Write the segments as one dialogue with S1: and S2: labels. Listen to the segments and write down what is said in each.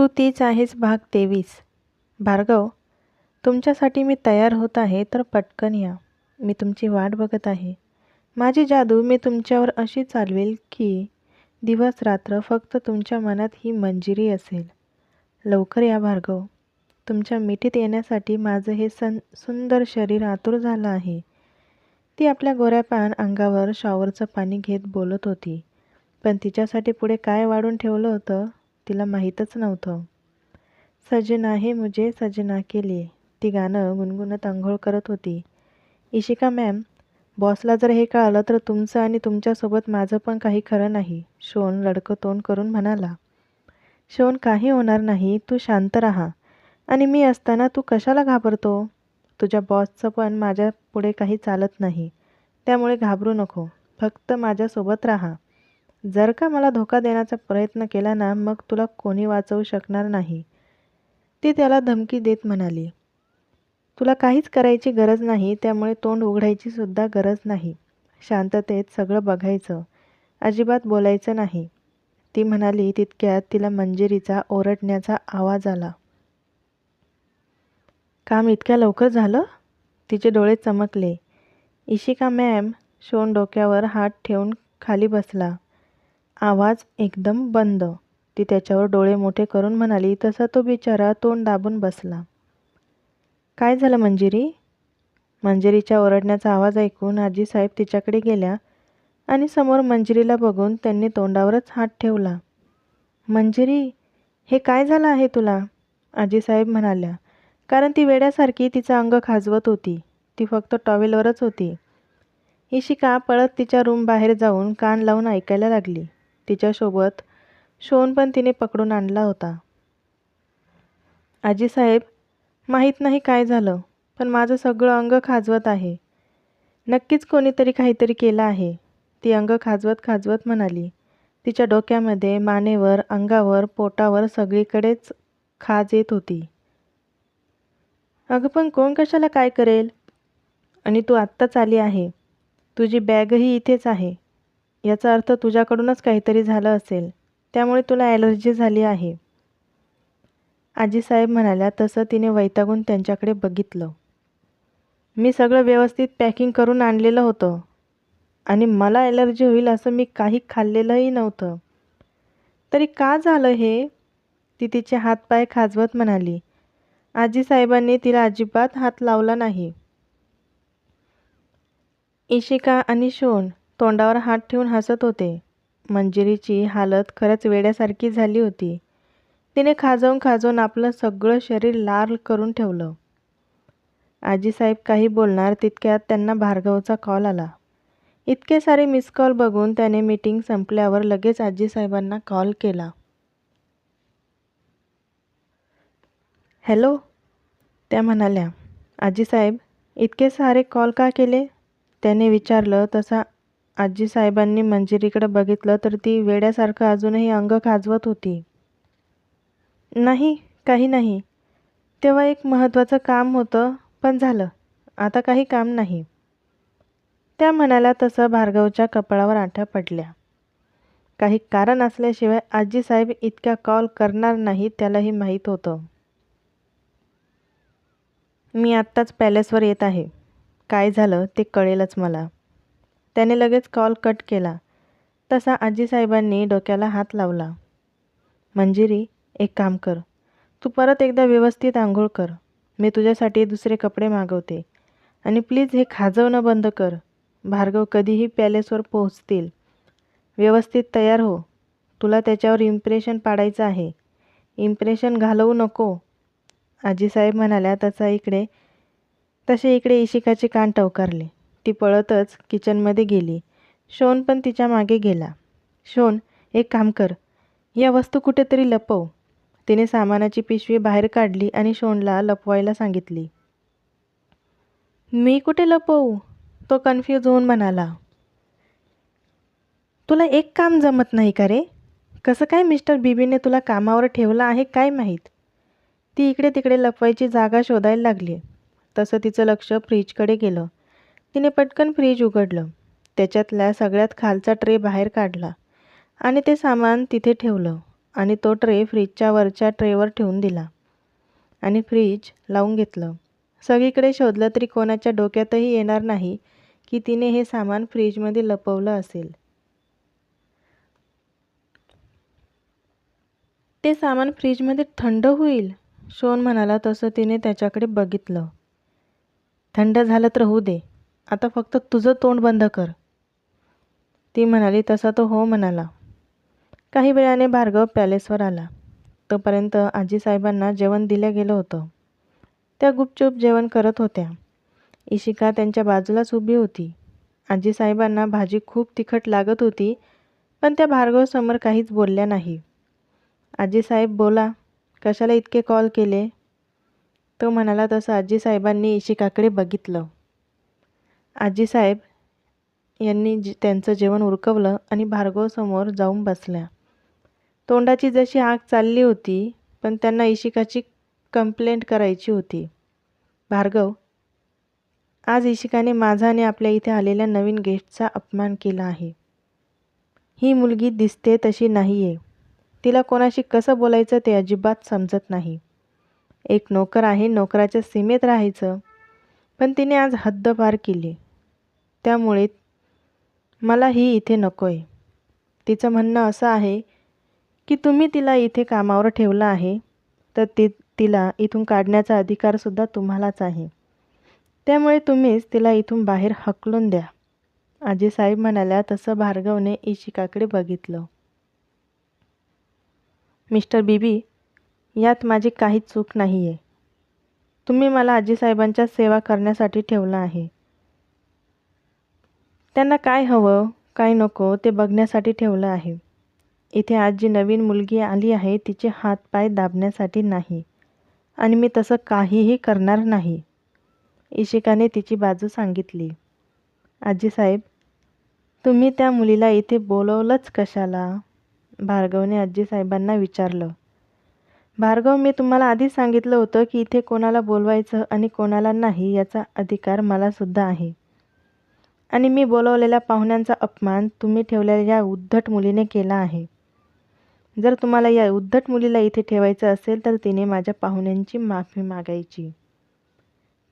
S1: तू तीच आहेस भाग तेवीस. भार्गव तुमच्यासाठी मी तयार होत आहे तर पटकन या. मी तुमची वाट बघत आहे. माझी जादू मी तुमच्यावर अशी चालवेल की दिवस रात्र फक्त तुमच्या मनात ही मंजिरी असेल. लवकर या भार्गव. तुमच्या मिठीत येण्यासाठी माझं हे सन सुंदर शरीर आतुर झालं आहे. ती आपल्या गोऱ्या पान अंगावर शॉवरचं पाणी घेत बोलत होती. पण तिच्यासाठी पुढे काय वाढून ठेवलं होतं? तिला माहीतच नव्हतं. सजना हे मुझे सजना केले ती गाणं गुणगुणत आंघोळ करत होती. इशिका मॅम बॉसला जर हे कळालं तर तुमचं आणि तुमच्यासोबत माझं पण काही खरं नाही. शोन लडकं तोंड करून म्हणाला. शोन काही होणार नाही. तू शांत राहा. आणि मी असताना तू कशाला घाबरतो? तुझ्या बॉसचं पण माझ्या पुढे काही चालत नाही. त्यामुळे घाबरू नको. फक्त माझ्यासोबत राहा. जर का मला धोका देण्याचा प्रयत्न केला ना मग तुला कोणी वाचवू शकणार नाही. ती त्याला धमकी देत म्हणाली. तुला काहीच करायची गरज नाही त्यामुळे तोंड उघडायची सुद्धा गरज नाही. शांततेत सगळं बघायचं. अजिबात बोलायचं नाही. ती म्हणाली तितक्यात तिला मंजिरीचा ओरडण्याचा आवाज आला. काम इतक्या लवकर झालं? तिचे डोळे चमकले. इशिका मॅम शोन डोक्यावर हात ठेवून खाली बसला. आवाज एकदम बंद. ती त्याच्यावर डोळे मोठे करून म्हणाली तसा तो बिचारा तोंड दाबून बसला. काय झालं मंजिरी? मंजिरीच्या ओरडण्याचा आवाज ऐकून आजीसाहेब तिच्याकडे गेल्या आणि समोर मंजिरीला बघून त्यांनी तोंडावरच हात ठेवला. मंजिरी हे काय झालं आहे तुला? आजीसाहेब म्हणाल्या. कारण ती वेड्यासारखी तिचं अंग खाजवत होती. ती फक्त टॉवेलवरच होती. इशिका पळत तिच्या रूम बाहेर जाऊन कान लावून ऐकायला लागली. तिच्यासोबत शोन पण तिने पकडून आणला होता. आजीसाहेब माहीत नाही काय झालं पण माझं सगळं अंग खाजवत आहे. नक्कीच कोणीतरी काहीतरी केलं आहे. ती अंग खाजवत खाजवत म्हणाली. तिच्या डोक्यामध्ये मानेवर अंगावर पोटावर सगळीकडेच खाज येत होती. अगं पण कोण कशाला काय करेल? आणि तू आत्ताच आली आहे. तुझी बॅगही इथेच आहे. याचा अर्थ तुझ्याकडूनच काहीतरी झालं असेल. त्यामुळे तुला ॲलर्जी झाली आहे. आजीसाहेब म्हणाल्या तसं तिने वैतागून त्यांच्याकडे बघितलं. मी सगळं व्यवस्थित पॅकिंग करून आणलेलं होतं. आणि मला ॲलर्जी होईल असं मी काही खाल्लेलंही नव्हतं. तरी का झालं हे? ती तिचे हातपाय खाजवत म्हणाली. आजीसाहेबांनी तिला अजिबात हात लावला नाही. इशिका आणि शोन तोंडावर हात ठेवून हसत होते. मंजिरीची हालत खरंच वेड्यासारखी झाली होती. तिने खाजवून खाजवून आपलं सगळं शरीर लाल करून ठेवलं. आजीसाहेब काही बोलणार तितक्यात त्यांना भार्गवचा कॉल आला. इतके सारे मिस कॉल बघून त्याने मीटिंग संपल्यावर लगेच आजीसाहेबांना कॉल केला. हॅलो त्या म्हणाल्या. आजीसाहेब इतके सारे कॉल का केले? त्याने विचारलं तसा आजीसाहेबांनी मंजिरीकडे बघितलं तर ती वेड्यासारखं अजूनही अंग खाजवत होती. नाही काही नाही. तेव्हा एक महत्त्वाचं काम होतं पण झालं. आता काही काम नाही. त्या म्हणाल्या तसं भार्गवच्या कपाळावर आठ्या पडल्या. काही कारण असल्याशिवाय आजीसाहेब इतक्या कॉल करणार नाही त्यालाही माहीत होतं. मी आत्ताच पॅलेसवर येत आहे. काय झालं ते कळेलच मला. त्याने लगेच कॉल कट केला. तसा आजीसाहेबांनी डोक्याला हात लावला. मंजिरी एक काम कर. तू परत एकदा व्यवस्थित आंघोळ कर. मी तुझ्यासाठी दुसरे कपडे मागवते. आणि प्लीज हे खाजवणं बंद कर. भार्गव कधीही पॅलेसवर पोहोचतील. व्यवस्थित तयार हो. तुला त्याच्यावर इम्प्रेशन पाडायचं आहे. इम्प्रेशन घालवू नको. आजीसाहेब म्हणाल्या तसा इकडे तसे इकडे इशिकाचे कान टवकारले. ती पळतच किचनमध्ये गेली. शोन पण तिच्यामागे गेला. शोन एक काम कर. या वस्तू कुठेतरी लपव. तिने सामानाची पिशवी बाहेर काढली आणि शोनला लपवायला सांगितली. मी कुठे लपवू? तो कन्फ्यूज होऊन म्हणाला. तुला एक काम जमत नाही का रे? कसं काय मिस्टर बीबीने तुला कामावर ठेवलं आहे काय माहीत? ती इकडे तिकडे लपवायची जागा शोधायला लागली. तसं तिचं लक्ष फ्रीजकडे गेलं. तिने पटकन फ्रीज उघडलं. त्याच्यातल्या सगळ्यात खालचा ट्रे बाहेर काढला आणि ते सामान तिथे ठेवलं आणि तो ट्रे फ्रीजच्या वरच्या ट्रेवर ठेवून दिला आणि फ्रीज लावून घेतलं. सगळीकडे शोधलं तरी कोणाच्या डोक्यातही येणार नाही की तिने हे सामान फ्रीजमध्ये लपवलं असेल. ते सामान फ्रीजमध्ये थंड होईल शोन म्हणाला तसं तिने त्याच्याकडे बघितलं. थंड झालं तर होऊ दे. आता फक्त तुझं तोंड बंद कर. ती म्हणाली तसा तो हो म्हणाला. काही वेळाने भार्गव पॅलेसवर आला. तोपर्यंत आजीसाहेबांना जेवण दिलं गेलं होतं. त्या गुपचूप जेवण करत होत्या. इशिका त्यांच्या बाजूलाच उभी होती. आजीसाहेबांना भाजी खूप तिखट लागत होती पण त्या भार्गवसमोर काहीच बोलल्या नाही. आजीसाहेब बोला कशाला इतके कॉल केले? तो म्हणाला तसं आजीसाहेबांनी इशिकाकडे बघितलं. आजीसाहेब यांनी जे त्यांचं जेवण उरकवलं आणि भार्गवसमोर जाऊन बसल्या. तोंडाची जशी आग चालली होती पण त्यांना इशिकाची कंप्लेंट करायची होती. भार्गव आज इशिकाने माझाने आपल्या इथे आलेल्या नवीन गेस्टचा अपमान केला आहे. ही मुलगी दिसते तशी नाही आहे तिला कोणाशी कसं बोलायचं ते अजिबात समजत नाही. एक नोकर आहे नोकराच्या सीमेत राहायचं पण तिने आज हद्द पार केली. त्यामुळे मला ही इथे नको आहे तिचं म्हणणं असं आहे की तुम्ही तिला इथे कामावर ठेवलं आहे तर ती तिला इथून काढण्याचा अधिकारसुद्धा तुम्हालाच आहे. त्यामुळे तुम्हीच तिला इथून बाहेर हकलून द्या. आजीसाहेब म्हणाल्या तसं भार्गवने इशिकाकडे बघितलं. मिस्टर बीबी यात माझी काहीच चूक नाही आहे तुम्ही मला आजीसाहेबांच्या सेवा करण्यासाठी ठेवलं आहे. त्यांना काय हवं काय नको ते बघण्यासाठी ठेवलं आहे. इथे आज जी नवीन मुलगी आली आहे तिचे हातपाय दाबण्यासाठी नाही. आणि मी तसं काहीही करणार नाही. इशिकाने तिची बाजू सांगितली. आजीसाहेब तुम्ही त्या मुलीला इथे बोलवलंच कशाला? भार्गवने आजीसाहेबांना विचारलं. भार्गव मी तुम्हाला आधीच सांगितलं होतं की इथे कोणाला बोलवायचं आणि कोणाला नाही याचा अधिकार मलासुद्धा आहे. आणि मी बोलवलेल्या पाहुण्यांचा अपमान तुम्ही ठेवलेल्या या उद्धट मुलीने केला आहे. जर तुम्हाला या उद्धट मुलीला इथे ठेवायचं असेल तर तिने माझ्या पाहुण्यांची माफी मागायची.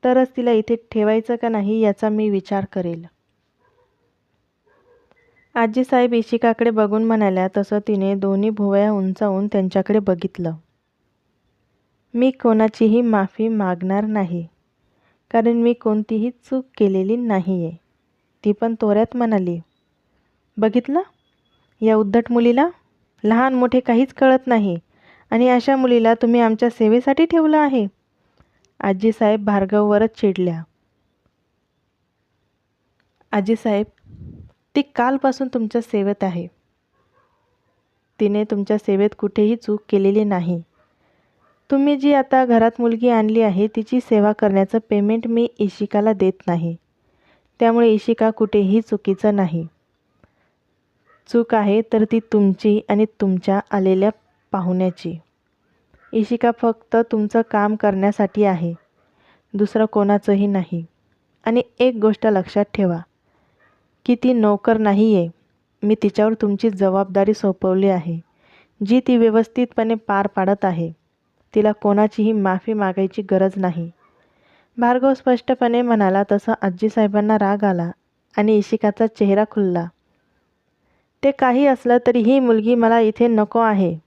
S1: तरच तिला इथे ठेवायचं का नाही याचा मी विचार करेल. आजीसाहेब इशिकाकडे बघून म्हणाल्या तसं तिने दोन्ही भुवया उंचावून त्यांच्याकडे बघितलं. मी कोणाचीही माफी मागणार नाही कारण मी कोणतीही चूक केलेली नाही आहे ती पण तोऱ्यात म्हणाली बघितलं? या उद्धट मुलीला? लहान मोठे काहीच कळत नाही. आणि अशा मुलीला तुम्ही आमच्या सेवेसाठी ठेवलं आहे. आजीसाहेब भार्गववरच चिडल्या. आजीसाहेब ती कालपासून तुमच्या सेवेत आहे. तिने तुमच्या सेवेत कुठेही चूक केलेली नाही. तुम्ही जी आता घरात मुलगी आणली आहे तिची सेवा करण्याचं पेमेंट मी इशिकाला देत नाही. त्यामुळे इशिका कुठेही चुकीचं नाही. चूक आहे तर ती तुमची आणि तुमच्या आलेल्या पाहुण्याची. इशिका फक्त तुमचं काम करण्यासाठी आहे. दुसरं कोणाचंही नाही. आणि एक गोष्ट लक्षात ठेवा की ती नोकर नाही आहे मी तिच्यावर तुमची जबाबदारी सोपवली आहे. जी ती व्यवस्थितपणे पार पाडत आहे तिला कोणाचीही माफी मागायची गरज नाही. भार्गव स्पष्टपणे म्हणाला तसं आजीसाहेबांना राग आला आणि इशिकाचा चेहरा खुलला. ते काही असलं तरी ही मुलगी मला इथे नको आहे.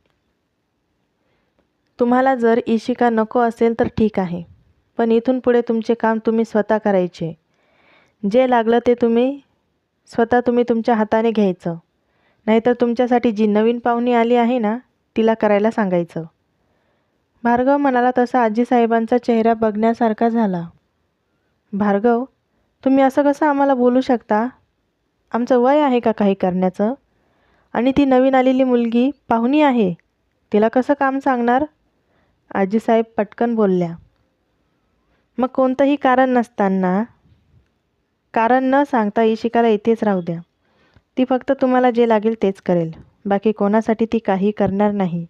S1: तुम्हाला जर इशिका नको असेल तर ठीक आहे. पण इथून पुढे तुमचे काम तुम्ही स्वतः करायचे. जे लागलं ते तुम्ही स्वतः तुम्ही तुमच्या हाताने घ्यायचं. नाहीतर तुमच्यासाठी जी नवीन पाहुणी आली आहे ना तिला करायला सांगायचं. भार्गव म्हणाला तसा आजीसाहेबांचा चेहरा बघण्यासारखा झाला. भार्गव तुम्ही असं कसं आम्हाला बोलू शकता? आमचं वय आहे का काही करण्याचं? आणि ती नवीन आलेली मुलगी पाहुणी आहे. तिला कसं काम सांगणार? आजीसाहेब पटकन बोलल्या. मग कोणतंही कारण नसताना कारण न सांगता इशिकाला इथेच राहू द्या. ती फक्त तुम्हाला जे लागेल तेच करेल. बाकी कोणासाठी ती काही करणार नाही.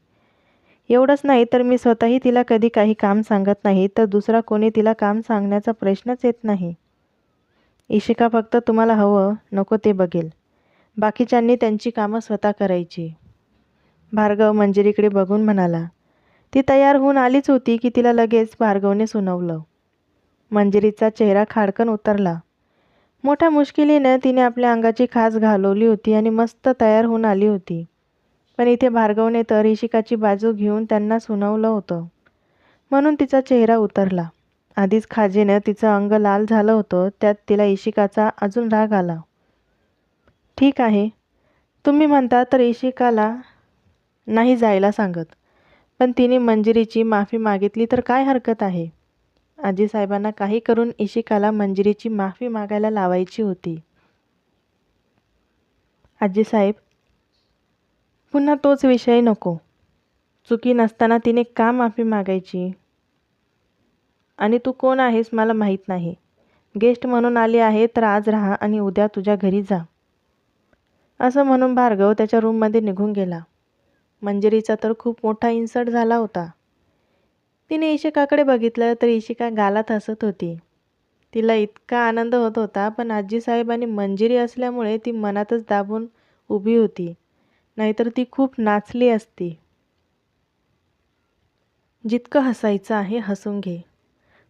S1: एवढंच नाही तर मी स्वतःही तिला कधी काही काम सांगत नाही तर दुसरा कोणी तिला काम सांगण्याचा प्रश्नच येत नाही. इशिका फक्त तुम्हाला हवं नको ते बघेल. बाकीच्यांनी त्यांची कामं स्वतः करायची. भार्गव मंजिरीकडे बघून म्हणाला ती तयार होऊन आलीच होती की तिला लगेच भार्गवने सुनावलं. मंजिरीचा चेहरा खाडकन उतरला. मोठ्या मुश्किलीनं तिने आपल्या अंगाची खास घालवली होती आणि मस्त तयार होऊन आली होती. पण इथे भार्गवने तर इशिकाची बाजू घेऊन त्यांना सुनावलं होतं. म्हणून तिचा चेहरा उतरला. आधीच खाजेनं तिचं अंग लाल झालं होतं त्यात तिला इशिकाचा अजून राग आला. ठीक आहे. तुम्ही म्हणता तर इशिकाला नाही जायला सांगत. पण तिने मंजिरीची माफी मागितली तर काय हरकत आहे? आजीसाहेबांना काही करून इशिकाला मंजिरीची माफी मागायला लावायची होती. आजीसाहेब पुन्हा तोच विषय नको. चुकी नसताना तिने का माफी मागायची? आणि तू कोण आहेस मला माहीत नाही. गेस्ट म्हणून आली आहे तर आज राहा आणि उद्या तुझ्या घरी जा. असं म्हणून भार्गव त्याच्या रूममध्ये निघून गेला. मंजिरीचा तर खूप मोठा इन्सर्ट झाला होता. तिने इशिकाकडे बघितलं तर इशिका गालात हसत होती. तिला इतका आनंद होत होता पण आजीसाहेब आणि मंजिरी असल्यामुळे ती मनातच दाबून उभी होती. नाहीतर ती खूप नाचली असती. जितकं हसायचं आहे हसून घे.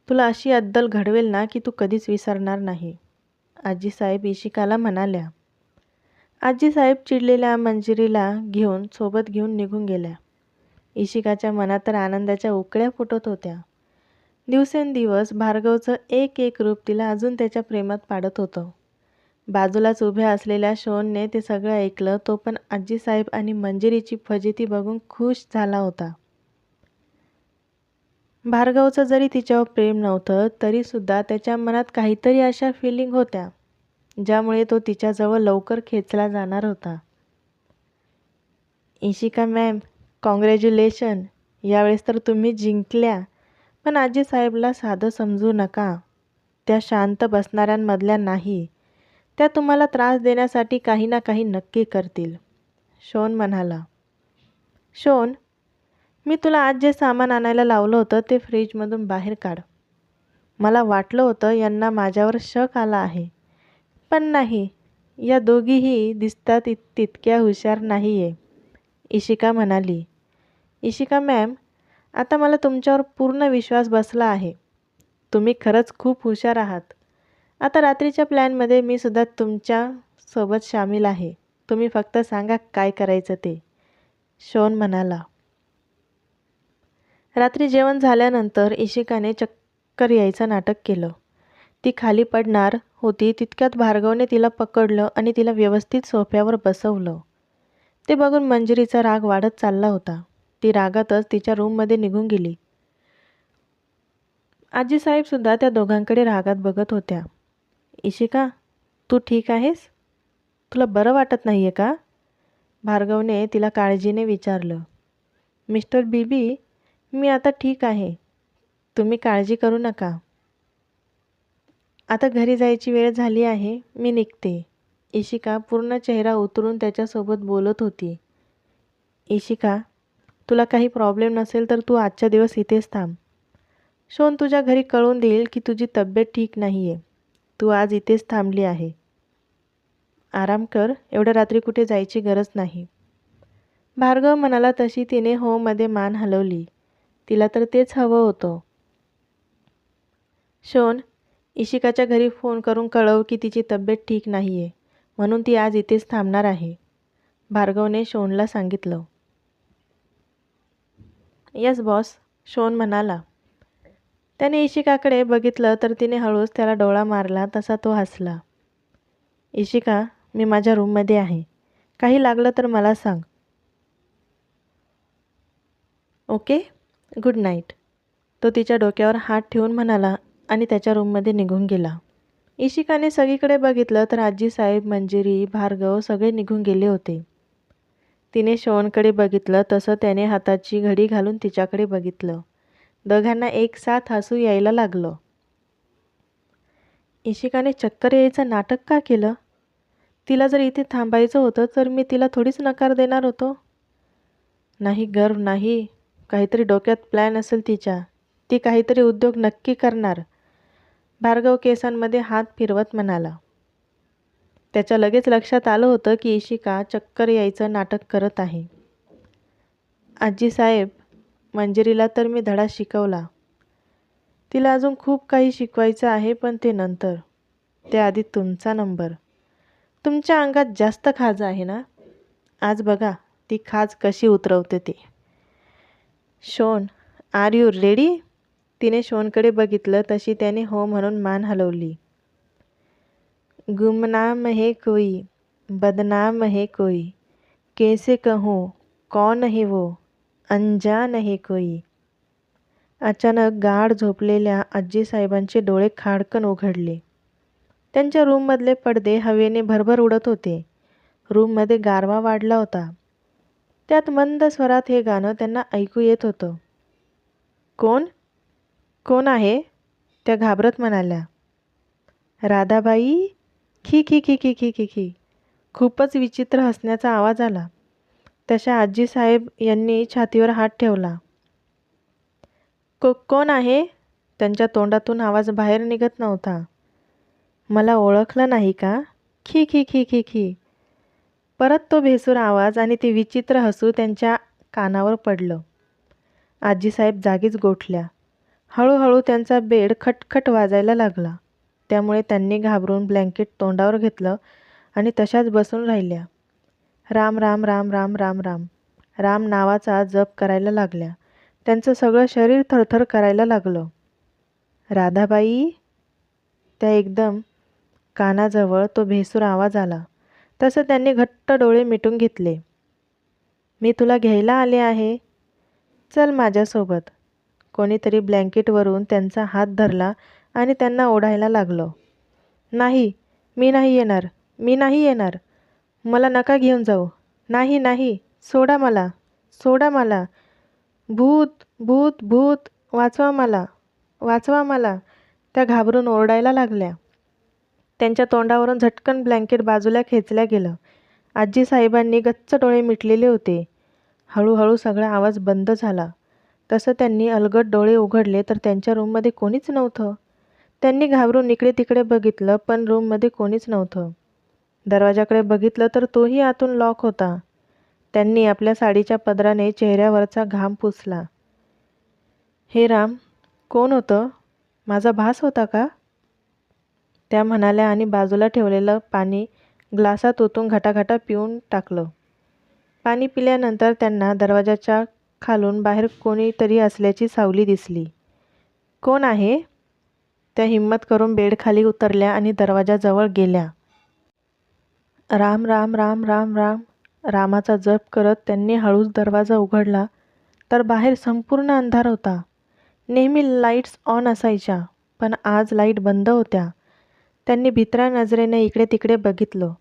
S1: तुला अशी अद्दल घडवेल ना की तू कधीच विसरणार नाही. आजीसाहेब इशिकाला म्हणाल्या. आजीसाहेब चिडलेल्या मंजिरीला घेऊन सोबत घेऊन निघून गेल्या. इशिकाच्या मनात तर आनंदाच्या उकळ्या फुटत होत्या. दिवसेंदिवस भार्गवचं एक एक रूप तिला अजून त्याच्या प्रेमात पाडत होतं. बाजूलाच उभ्या असलेल्या शोनने ते सगळं ऐकलं तो पण आजीसाहेब आणि मंजिरीची फजिती बघून खुश झाला होता. भार्गवचं जरी तिच्यावर प्रेम नव्हतं तरीसुद्धा त्याच्या मनात काहीतरी अशा फिलिंग होत्या ज्यामुळे तो तिच्याजवळ लवकर खेचला जाणार होता. इशिका मॅम कॉंग्रॅज्युलेशन यावेळेस तर तुम्ही जिंकल्या. पण आजीसाहेबला साधं समजू नका. त्या शांत बसणाऱ्यांमधल्या नाही. त्या तुम्हाला त्रास देण्यासाठी काही ना काही नक्की करतील. शोन म्हणाला शोन मी तुला आज जे सामान आणायला लावलं होतं ते फ्रीजमधून बाहेर काढ. मला वाटलं होतं यांना माझ्यावर शक आला आहे. पण नाही या दोघीही दिसतात इत तितक्या हुशार नाही आहे इशिका म्हणाली इशिका मॅम आता मला तुमच्यावर पूर्ण विश्वास बसला आहे. तुम्ही खरंच खूप हुशार आहात. आता रात्रीच्या प्लॅनमध्ये मी सुद्धा तुमच्यासोबत सामील आहे. तुम्ही फक्त सांगा काय करायचं ते. शोन म्हणाला. रात्री जेवण झाल्यानंतर इशिकाने चक्कर यायचं नाटक केलं. ती खाली पडणार होती तितक्यात भार्गवने तिला पकडलं आणि तिला व्यवस्थित सोफ्यावर बसवलं. ते बघून मंजिरीचा राग वाढत चालला होता. ती रागातच तिच्या रूममध्ये निघून गेली. आजीसाहेबसुद्धा त्या दोघांकडे रागात बघत होत्या. इशिका तू ठीक आहेस? तुला बरं वाटत नाही आहे का? भार्गवने तिला काळजीने विचारलं. मिस्टर बीबी मी आता ठीक आहे. तुम्ही काळजी करू नका. आता घरी जायची वेळ झाली आहे मी निघते. इशिका पूर्ण चेहरा उतरून त्याच्यासोबत बोलत होती. इशिका तुला काही प्रॉब्लेम नसेल तर तू आजच्या दिवस इथेच थांब. शोन तुझ्या घरी कळून देईल की तुझी तब्येत ठीक नाही आहे तू आज इथेच थांबली आहे. आराम कर एवढ्या रात्री कुठे जायची गरज नाही. भार्गव म्हणाला तशी तिने होमध्ये मान हलवली. तिला तर तेच हवं होतं. शोन इशिकाच्या घरी फोन करून कळव की तिची तब्येत ठीक नाही आहे म्हणून ती आज इथेच थांबणार आहे. भार्गवने शोनला सांगितलं. यस बॉस शोन म्हणाला. त्याने इशिकाकडे बघितलं तर तिने हळूच त्याला डोळा मारला तसा तो हसला. इशिका मी माझ्या रूममध्ये आहे. काही लागलं तर मला सांग. Okay good night. तो तिच्या डोक्यावर हात ठेवून म्हणाला आणि त्याच्या रूममध्ये निघून गेला. इशिकाने सगळीकडे बघितलं तर आजीसाहेब मंजिरी भार्गव सगळे निघून गेले होते. तिने शोनकडे बघितलं तसं त्याने हाताची घडी घालून तिच्याकडे बघितलं. दोघांना एक साथ हसू यायला लागलं. इशिकाने चक्कर यायचं नाटक का केलं? तिला जर इथे थांबायचं होतं तर मी तिला थोडीच नकार देणार होतो. नाही गर्व नाही. काहीतरी डोक्यात प्लॅन असेल तिच्या. ती काहीतरी उद्योग नक्की करणार. भार्गव केसांमध्ये हात फिरवत म्हणाला. त्याच्या लगेच लक्षात आलं होतं की इशिका चक्कर यायचं नाटक करत आहे. आजीसाहेब मंजिरीला तर मी धडा शिकवला. तिला अजून खूप काही शिकवायचं आहे पण ते नंतर. त्याआधी तुमचा नंबर. तुमच्या अंगात जास्त खाज आहे ना? आज बघा ती खाज कशी उतरवते ते. Shon are you ready? तिने शोनकडे बघितलं तशी त्याने हो म्हणून मान हलवली. गुमनाम हे कोई बदनाम हे कोई. कैसे कहूँ कौन है वो? अनजान है कोई. अचानक गाढ झोपलेल्या आजीसाहेबांचे डोळे खाडकन उघडले. त्यांच्या रूममधले पडदे हवेने भरभर उडत होते. रूममध्ये गारवा वाढला होता. त्यात मंद स्वरात हे गाणं त्यांना ऐकू येत होतं. कोण? कोण आहे? त्या घाबरत म्हणाल्या. राधाबाई? खी खी खी खी खी खी खी. खूपच विचित्र हसण्याचा आवाज आला. तशा आजीसाहेब यांनी छातीवर हात ठेवला. को कोण आहे? त्यांच्या तोंडातून आवाज बाहेर निघत नव्हता. मला ओळखलं नाही का? खी खी खी खी खी. परत तो भेसूर आवाज आणि ते विचित्र हसू त्यांच्या कानावर पडलं. आजीसाहेब जागीच गोठल्या. हळूहळू त्यांचा बेड खटखट वाजायला लागला. त्यामुळे त्यांनी घाबरून ब्लँकेट तोंडावर घेतलं आणि तशाच बसून राहिल्या. राम राम राम राम राम राम. राम नावाचा जप करायला लागल्या. त्यांचं सगळं शरीर थरथर करायला लागलं. राधाबाई? त्या एकदम कानाजवळ तो भेसूर आवाज आला. तसं त्यांनी घट्ट डोळे मिटून घेतले. मी तुला घ्यायला आले आहे. चल माझ्यासोबत. कोणीतरी ब्लँकेटवरून त्यांचा हात धरला आणि त्यांना ओढायला लागलं. नाही मी नाही येणार. मी नाही येणार. मला नका घेऊन जाऊ. नाही नाही सोडा मला सोडा मला. भूत भूत भूत वाचवा मला वाचवा मला. त्या घाबरून ओरडायला लागल्या. त्यांच्या तोंडावरून झटकन ब्लँकेट बाजूला खेचल्या गेलं. आजी साहेबांनी गच्च डोळे मिटलेले होते. हळूहळू सगळा आवाज बंद झाला. तसं त्यांनी अलगट डोळे उघडले तर त्यांच्या रूममध्ये कोणीच नव्हतं. त्यांनी घाबरून इकडे तिकडे बघितलं पण रूममध्ये कोणीच नव्हतं. दरवाजाकडे बघितलं तर तोही आतून लॉक होता. त्यांनी आपल्या साडीच्या पदराने चेहऱ्यावरचा घाम पुसला. हे राम कोण होतं? माझा भास होता का? त्या म्हणाल्या आणि बाजूला ठेवलेलं पाणी ग्लासात ओतून घटाघटा पिऊन टाकलं. पाणी पिल्यानंतर त्यांना दरवाजाच्या खालून बाहेर कोणीतरी असल्याची सावली दिसली. कोण आहे? त्या हिंमत करून बेडखाली उतरल्या आणि दरवाजाजवळ गेल्या. राम राम राम राम राम. रामाचा जप करत त्यांनी हळूच दरवाजा उघडला तर बाहेर संपूर्ण अंधार होता. नेहमी लाईट्स ऑन असायच्या पण आज लाइट बंद होत्या. त्यांनी भित्रा नजरेने इकडे तिकडे बघितलं.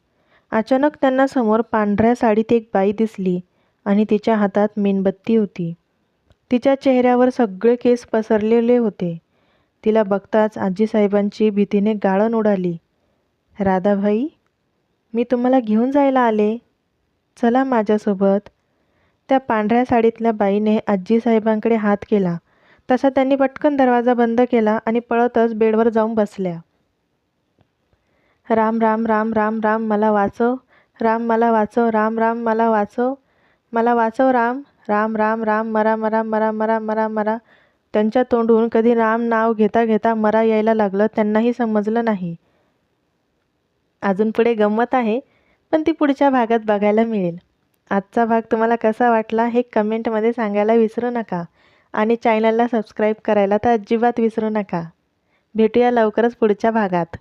S1: अचानक त्यांना समोर पांढऱ्या साडीत एक बाई दिसली आणि तिच्या हातात मेणबत्ती होती. तिच्या चेहऱ्यावर सगळे केस पसरलेले होते. तिला बघताच आजीसाहेबांची भीतीने गाळण उडाली. राधाभाई मी तुम्हाला घेऊन जायला आले. चला माझ्यासोबत. त्या पांढऱ्या साडीतल्या बाईने आजीसाहेबांकडे हात केला. तसा त्यांनी पटकन दरवाजा बंद केला आणि पळतच बेडवर जाऊन बसल्या. राम राम राम राम राम मला वाचव. राम मला वाचव. राम राम मला वाचव. मला वाचव राम. राम राम राम मरा मरा मरा मरा मरा मरा. त्यांच्या तोंडून कधी राम नाव घेता घेता मरा यायला लागलं त्यांनाही समजलं नाही. अजून पुढे गंमत आहे पण ती पुढच्या भागात बघायला मिळेल. आजचा भाग तुम्हाला कसा वाटला हे कमेंटमध्ये सांगायला विसरू नका आणि चॅनलला सबस्क्राईब करायला तर अजिबात विसरू नका. भेटूया लवकरच पुढच्या भागात.